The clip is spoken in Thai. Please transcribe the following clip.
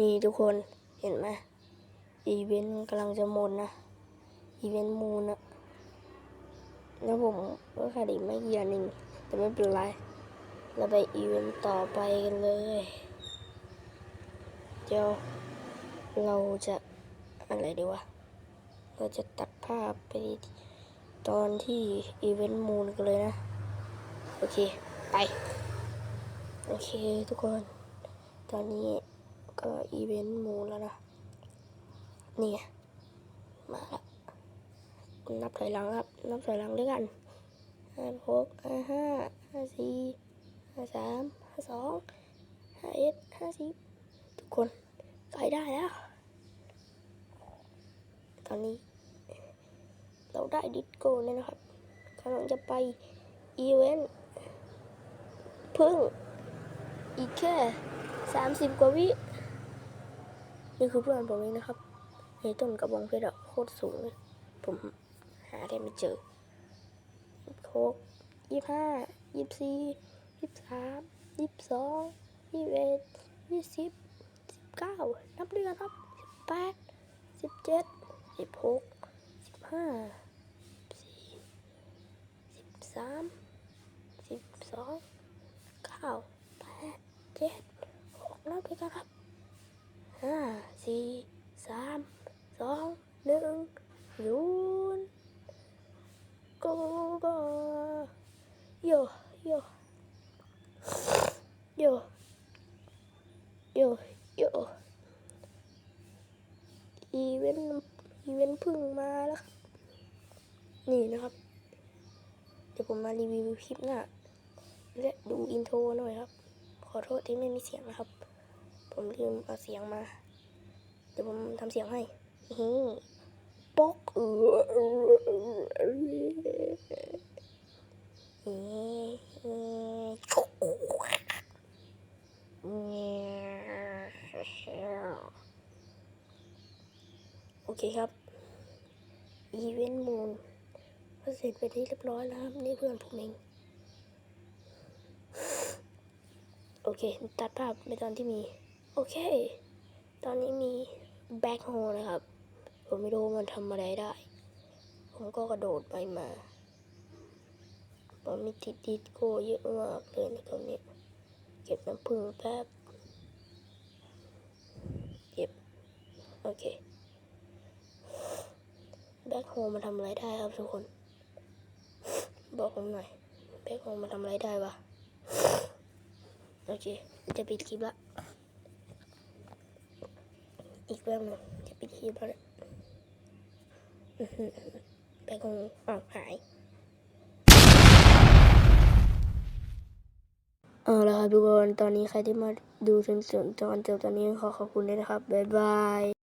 นี่ทุกคนเห็นไหมอีเวนต์กำลังจะหมดนะ อีเวนต์มูนอะแล้วผมก็ขาดอีกไม่กี่อันเองแต่ไม่เป็นไรเราไปอีเวนต์ต่อไปกันเลย เดี๋ยวเราจะอะไรดีวะ เราจะตัดภาพไปตอนที่อีเวนต์มูนกันเลยนะ โอเค ไป โอเคทุกคน ตอนนี้ ก็อีเวนต์มูนแล้วนะ นี่ไงมาแล้วนับถอยหลังครับ นับถอยหลังด้วยกันห้าหกห้าห้าห้าสี่ห้าสามห้าสองห้าเอ็ดห้าสิบทุกคนใกล้ได้แล้ว ตอนนี้ เราได้ดิสโก้แล้วนะครับกำลังจะไปอีเวนต์พึ่งอีกแค่สามสิบกว่าวิ นี่คือเพื่อนผมเองนะครับในต้นกระบองเพชรโคตรสูงเลยผมหาได้ไม่เจอโคกยี่ห้ายี่สี่ยี่สามยี่สองยี่เอ็ดยี่สิบสิบเก้านับเดือนครับสิบแปดสิบเจ็ดสิบหกสิบห้าสี่สิบสามสิบสองเก้าแปดเจ็ดหกนับด้วยกันครับ ห้าสี่สามสองหนึ่งศูนย์โกโกโยโยโยโยโยอีเวนต์อีเวนต์พึ่งมาแล้วครับ นี่นะครับ เดี๋ยวผมมารีวิวคลิปหน้าและดูอินโทรหน่อยครับ ขอโทษที่ไม่มีเสียงนะครับ ผมลืมเอาเสียงมา เดี๋ยวผมทำเสียงให้ฮิปอกเออเออโอเคครับ อีเวนต์มูนก็เสร็จไปที่เรียบร้อยแล้วครับนี่เพื่อนผมเองโอเค ตัดภาพในตอนที่มี โอเค ตอนนี้มีแบ็คโฮนะครับ ผมไม่รู้มันทำอะไรได้ ผมก็กระโดดไปมาผมมีติดดิสโก้เยอะมากเลยในตรงนี้ เก็บน้ำผึ้งแป๊บ เก็บ โอเค แบ็คโฮมันทำอะไรได้ครับทุกคน บอกผมหน่อย แบ็คโฮมันทำอะไรได้วะ โอเค จะปิดคลิปละ อีกเรื่องหนึ่งจะปิดคลิปแล้วเนี่ยอื้อหือไปคงออกหายเอาละครับทุกคน ตอนนี้ใครที่มาดูจนถึงตอนจบตอนนี้ขอขอบคุณด้วยนะครับ บ๊ายบาย